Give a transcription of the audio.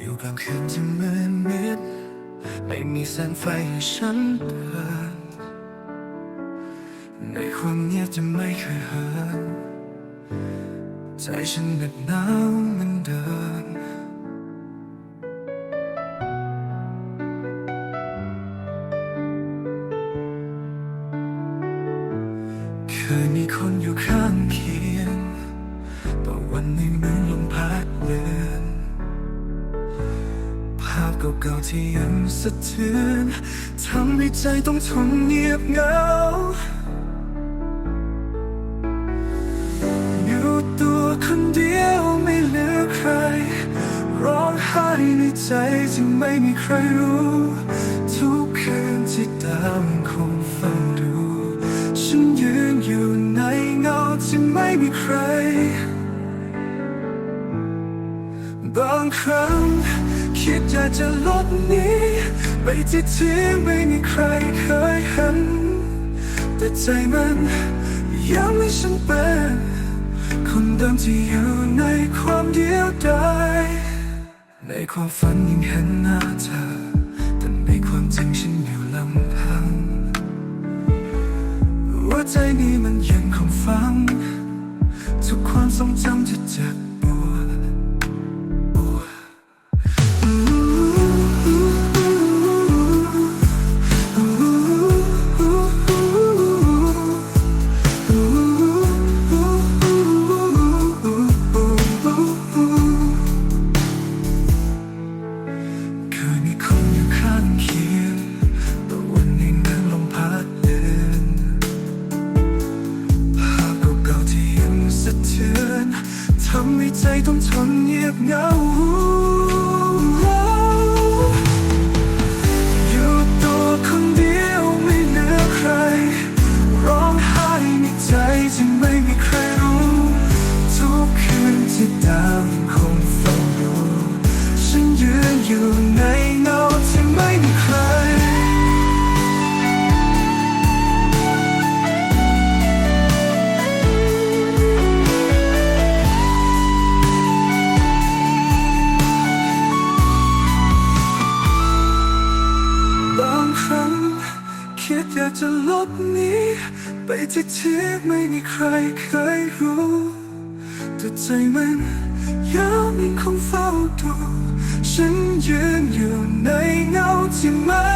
อยู่กลางคืนที่มืดมิดไม่มีแสงไฟให้ฉันเดินในความเงียบจะไม่เคยเหินใจฉันเหน็บหนาวเหมันเดิมเคยมีคนอยู่ข้างเคียง เก่าๆที่ยังสะเทือนทำให้ใจต้องทนเงียบเหงาอยู่ตัวคนเดียวไม่เหลือใคร ร้องไห้ในใจที่ไม่มีใครรู้ ทุกคืนที่ดาวยังคงเฝ้าดู ฉันยืนอยู่ในเงาที่ไม่มีใคร บางครั้ง คิดอยากจะลดนี้ไปที่ที่ไม่มีใครเคยเห็น แต่ใจมันยังไม่ฉันเป็นคนเดิมที่อยู่ในความเดียวดายในความฝันยังเห็นหน้าเธอ ทำให้ใจต้องทนเงียบเหงา อยากจะลบนี้ไปที่ที่ไม่มีใครเคยรู้แต่ใจมันยังคงเฝ้าดูฉันยืนอยู่ในเงาที่ไม่